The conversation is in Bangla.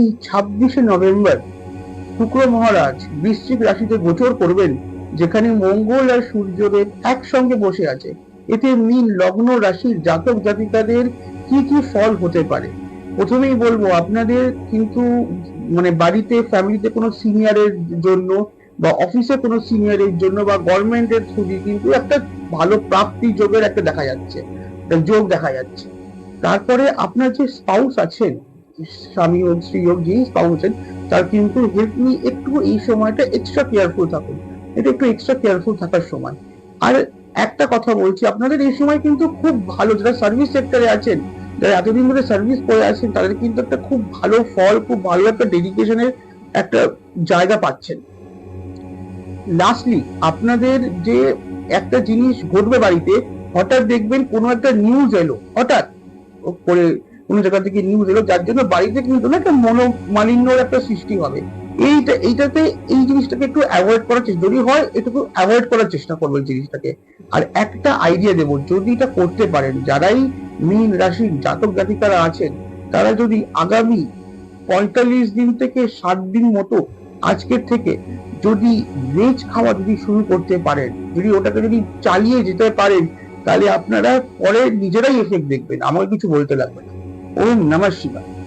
আগামী ছাব্বিশে নভেম্বর শুক্র মহারাজ বৃশ্চিক রাশিতে গোচর করবেন, যেখানে মঙ্গল আর সূর্যদেব একসঙ্গে বসে আছে। এতে মীন লগ্ন রাশির জাতক জাতিকাদের কি কি ফল হতে পারে? প্রথমেই বলব, আপনাদের কিন্তু মানে বাড়িতে, ফ্যামিলিতে কোনো সিনিয়রের জন্য বা অফিসে কোনো সিনিয়রের জন্য বা গভর্নমেন্টের থ্রু কিন্তু একটা ভালো প্রাপ্তি যোগের একটা দেখা যাচ্ছে যোগ দেখা যাচ্ছে। তারপরে আপনার যে স্পাউস আছেন স্বামী হোক স্ত্রী হোক যেই স্পাউস আছেন তার কিন্তু হেল্প নিয়ে একটু এই সময়টা এক্সট্রা কেয়ারফুল থাকুন। এটা একটু এক্সট্রা কেয়ারফুল থাকার সময় আর একটা কথা বলছি, আপনাদের এই সময় কিন্তু খুব ভালো যারা সার্ভিস সেক্টরে আছেন, যারা এতদিন ধরে সার্ভিস করে আছেন, তাদের কিন্তু একটা খুব ভালো ফল, খুব ভালো একটা ডেডিকেশনের একটা জায়গা পাচ্ছেন। লাস্টলি আপনাদের যে একটা জিনিস ঘটবে বাড়িতে, হঠাৎ দেখবেন কোনো একটা নিউজ এলো, হঠাৎ করে কোনো জায়গা থেকে নিউজ এলো, যার জন্য বাড়িতে কিন্তু না একটা মনোমালিন্যর একটা সৃষ্টি হবে। এইটা, এইটাতে এই জিনিসটাকে একটু অ্যাভয়েড করার চেষ্টা, যদি হয়, এটুকু অ্যাভয়েড করার চেষ্টা করবেন জিনিসটাকে। আর একটা আইডিয়া দেবো, যদি এটা করতে পারেন, যারাই মীন রাশির জাতক জাতিকারা আছেন, তারা যদি আগামী পঁয়তাল্লিশ দিন থেকে ষাট দিন মতো আজকের থেকে যদি ভেজ খাওয়া যদি শুরু করতে পারেন, যদি ওটাকে যদি চালিয়ে যেতে পারেন, তাহলে আপনারা পরে নিজেরাই এফেক্ট দেখবেন। আমাকে কিছু বলতে লাগবে না। ओम नमः शिवाय।